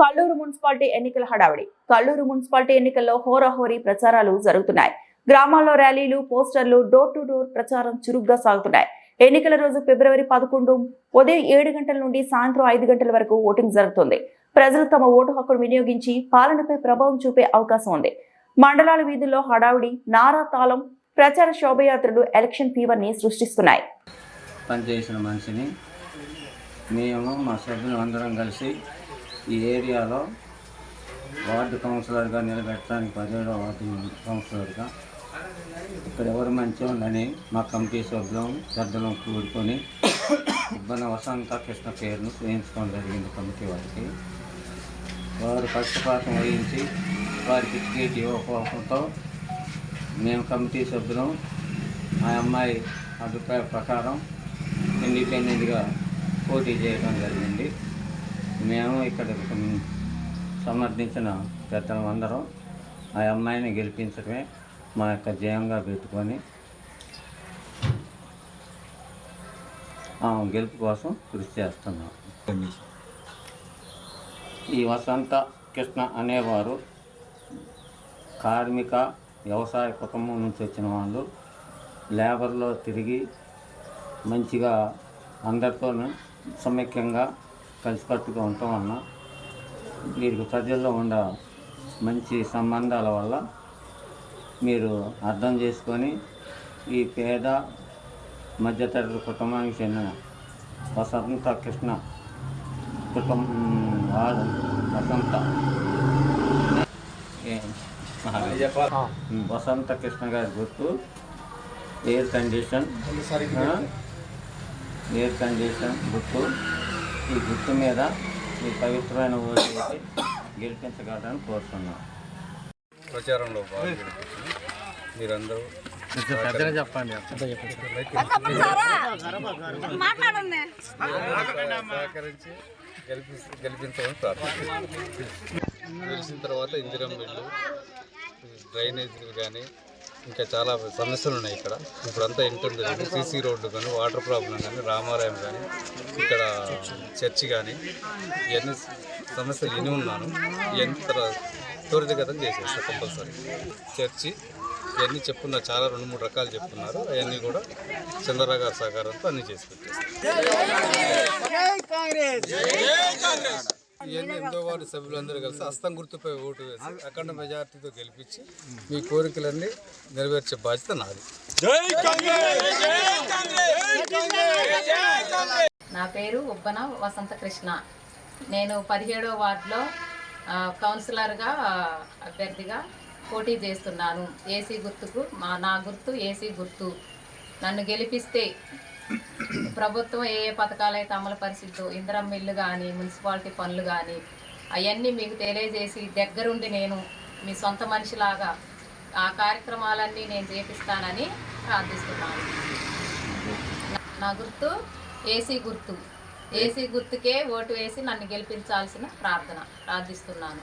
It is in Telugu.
కల్లూరు మున్సిపాలిటీ ఎన్నికల హడావిడి. కల్లూరు మున్సిపాలిటీ ఎన్నికల్లో హోరాహోరీ ప్రచారాలు జరుగుతున్నాయి. గ్రామాల్లో ర్యాలీలు పోస్టర్లు డోర్ టు డోర్ ప్రచారం చురుగ్గా సాగుతున్నాయి. ఎన్నికల రోజు ఫిబ్రవరి పదకొండు ఉదయం ఏడు గంటల నుండి సాయంత్రం ఐదు గంటల వరకు ఓటింగ్ జరుగుతుంది. ప్రజలు తమ ఓటు హక్కును వినియోగించి పాలనపై ప్రభావం చూపే అవకాశం ఉంది. మండలాల వీధుల్లో హడావిడి నారా తాళం ప్రచార శోభయాత్రలు ఎలక్షన్ ఫీవర్ని సృష్టిస్తున్నాయి. పనిచేసిన మనిషిని మేము మా సభ్యులు అందరం కలిసి ఈ ఏరియాలో వార్డు కౌన్సిలర్గా నిలబెట్టడానికి పదిహేడో వార్డు కౌన్సిలర్గా ఇక్కడ ఎవరు మంచిగా ఉందని మా కమిటీ సభ్యులం పెద్దలం కూడుకొని ఇబ్బంది వసంత కృష్ణ పేరును వేయించుకోవడం జరిగింది కమిటీ వారికి. వారు పక్షపాతం వహించి వారికి టికెట్ ఇవ్వకపోవడంతో మేము కమిటీ సభ్యులం ఆ అమ్మాయి అభిప్రాయ ప్రకారం ఇండిపెండెంట్గా పోటీ చేయడం జరిగింది. మేము ఇక్కడ సమర్థించిన పెద్దలం అందరం ఆ అమ్మాయిని గెలిపించడమే మా యొక్క జయంగా పెట్టుకొని ఆమె గెలుపు కోసం కృషి చేస్తున్నాం. ఈ వసంత కృష్ణ అనేవారు కార్మిక వ్యవసాయ కుటుంబం నుంచి వచ్చిన వాళ్ళు లేబర్లో తిరిగి మంచిగా అందరితో సమైక్యంగా కలిసికట్టుగా ఉండటం వలన వీరికి ప్రజల్లో ఉన్న మంచి సంబంధాల వల్ల మీరు అర్థం చేసుకొని ఈ పేద మధ్యతరగతి కుటుంబానికి చెందిన వసంత కృష్ణ కుటుంబం వారు వసంత. వసంత కృష్ణ గారి గుర్తు. Air condition? ఎయిర్ కండిషన్ గుర్తు. ఈ గుర్తు మీద ఈ పవిత్రమైన ఓటు వేసి గెలిపించగలరని కోరుతున్నాం. ప్రచారంలో పాల్గొని మీరందరూ చెప్పండి. సహకరించి గెలిపించమని గెలిచిన తర్వాత ఇందిరం బిల్లు డ్రైనేజీలు కానీ ఇంకా చాలా సమస్యలు ఉన్నాయి ఇక్కడ. ఇప్పుడంతా జరిగింది సీసీ రోడ్లు కానీ వాటర్ ప్రాబ్లం కానీ రామాలయం కానీ ఇక్కడ చర్చి కానీ ఇవన్నీ సమస్యలు ఎన్ని ఉన్నాను. ఇవన్నీ తర్వాత త్వరితగతం చేసేస్తా కంపల్సరీ. చర్చి ఇవన్నీ చెప్పున్నారు చాలా రెండు మూడు రకాలు చెప్తున్నారు అవన్నీ కూడా చంద్రరావు గారి సహకారంతో అన్ని చేసి ఇవన్నీ ఎంతో వార్డు సభ్యులందరూ కలిసి హస్తం గుర్తుపై ఓటు వేసి అఖండ మెజార్టీతో గెలిపించి మీ కోరికలన్నీ నెరవేర్చే బాధ్యత నాది. నా పేరు ఉబ్బన వసంత కృష్ణ. నేను పదిహేడవ వార్డులో కౌన్సిలర్గా అభ్యర్థిగా పోటీ చేస్తున్నాను. ఏసీ గుర్తుకు మా నా గుర్తు ఏసీ గుర్తు. నన్ను గెలిపిస్తే ప్రభుత్వం ఏ ఏ పథకాలు అయితే అమలు పరిచిద్దో ఇందిరం మిల్లు కానీ మున్సిపాలిటీ పనులు కానీ అవన్నీ మీకు తెలియజేసి దగ్గరుండి నేను మీ సొంత మనిషిలాగా ఆ కార్యక్రమాలన్నీ నేను చేపిస్తానని ప్రార్థిస్తున్నాను. నా గుర్తు ఏసీ గుర్తు. ఏసీ గుర్తుకే ఓటు వేసి నన్ను గెలిపించాల్సిన ప్రార్థన. ప్రార్థిస్తున్నాను.